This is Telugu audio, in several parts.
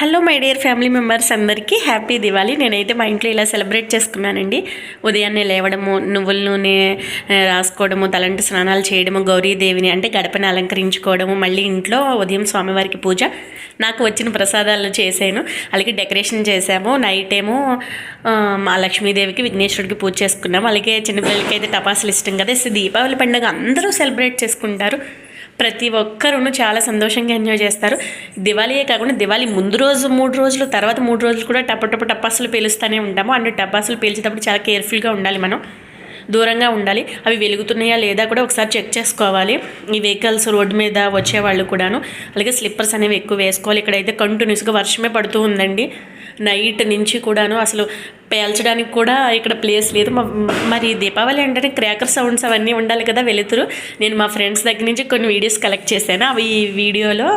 Hello my dear family members అందరికీ హ్యాపీ దివాళీ. నేనైతే మా ఇంట్లో ఇలా సెలబ్రేట్ చేసుకున్నానండి. ఉదయాన్నే లేవడము నువ్వుల నూనె రాసుకోవడము తలంటి స్నానాలు చేయడము గౌరీదేవిని అంటే గడపని అలంకరించుకోవడము మళ్ళీ ఇంట్లో ఉదయం స్వామివారికి పూజ. నాకు వచ్చిన ప్రసాదాలు చేశాను. అలాగే డెకరేషన్ చేసాము నైట్ ఏమో మా లక్ష్మీదేవికి విఘ్నేశ్వరుడికి పూజ చేసుకున్నాము. అలాగే చిన్నపిల్లలకి అయితే టపాసులు ఇష్టం కదా. దీపావళి పండుగ అందరూ సెలబ్రేట్ చేసుకుంటారు. ప్రతి ఒక్కరూ చాలా సంతోషంగా ఎంజాయ్ చేస్తారు. దివాళీయే కాకుండా దివాళీ ముందు రోజు మూడు రోజులు తర్వాత మూడు రోజులు కూడా టపటప టపాసులు పేలుస్తూనే ఉంటాము. అండ్ టపాసులు పేల్చేటప్పుడు చాలా కేర్ఫుల్గా ఉండాలి మనం. దూరంగా ఉండాలి. అవి వెలుగుతున్నాయా లేదా కూడా ఒకసారి చెక్ చేసుకోవాలి. ఈ వెహికల్స్ రోడ్డు మీద వచ్చేవాళ్ళు కూడాను. అలాగే స్లిప్పర్స్ అనేవి ఎక్కువ వేసుకోవాలి. ఇక్కడైతే కంటిన్యూస్గా వర్షమే పడుతూ ఉందండి. నైట్ నుంచి కూడాను అసలు పేల్చడానికి కూడా ఇక్కడ ప్లేస్ లేదు. మరి దీపావళి అంటే క్రాకర్ సౌండ్స్ అవన్నీ ఉండాలి కదా వెలుతురు. నేను మా ఫ్రెండ్స్ దగ్గర నుంచి కొన్ని వీడియోస్ కలెక్ట్ చేశాను. అవి ఈ వీడియోలో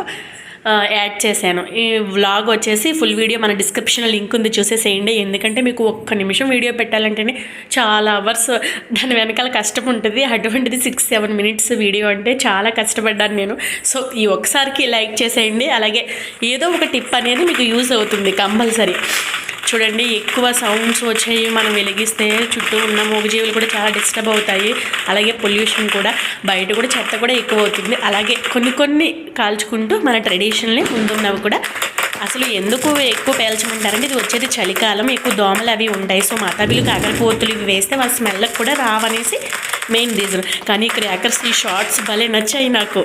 యాడ్ చేశాను. ఈ వ్లాగ్ వచ్చేసి ఫుల్ వీడియో మన డిస్క్రిప్షన్లో లింక్ ఉంది చూసేసేయండి. ఎందుకంటే మీకు ఒక్క నిమిషం వీడియో పెట్టాలంటేనే చాలా అవర్స్ దాని వెనకాల కష్టం ఉంటుంది. అటువంటిది సిక్స్ సెవెన్ మినిట్స్ వీడియో అంటే చాలా కష్టపడ్డాను నేను. సో ఈ ఒక్కసారికి లైక్ చేసేయండి. అలాగే ఏదో ఒక టిప్ అనేది మీకు యూజ్ అవుతుంది కంపల్సరీ. చూడండి ఎక్కువ సౌండ్స్ వచ్చాయి మనం వెలిగిస్తే చుట్టూ ఉన్న మూగజీవులు కూడా చాలా డిస్టర్బ్ అవుతాయి. అలాగే పొల్యూషన్ కూడా బయట కూడా చెత్త కూడా ఎక్కువ అవుతుంది. అలాగే కొన్ని కొన్ని కాల్చుకుంటూ మన ట్రెడిషనల్ని ముందున్నవి కూడా. అసలు ఎందుకు ఎక్కువ పేల్చమంటారంటే ఇది వచ్చేది చలికాలం ఎక్కువ దోమలు అవి ఉంటాయి. సో మతాబిలు కాకరపోతులు ఇవి వేస్తే వాళ్ళ స్మెల్కి కూడా రావనేసి మెయిన్ రీజన్ కానీ క్రాకర్స్ ఈ షార్ట్స్ భలే నచ్చాయి నాకు.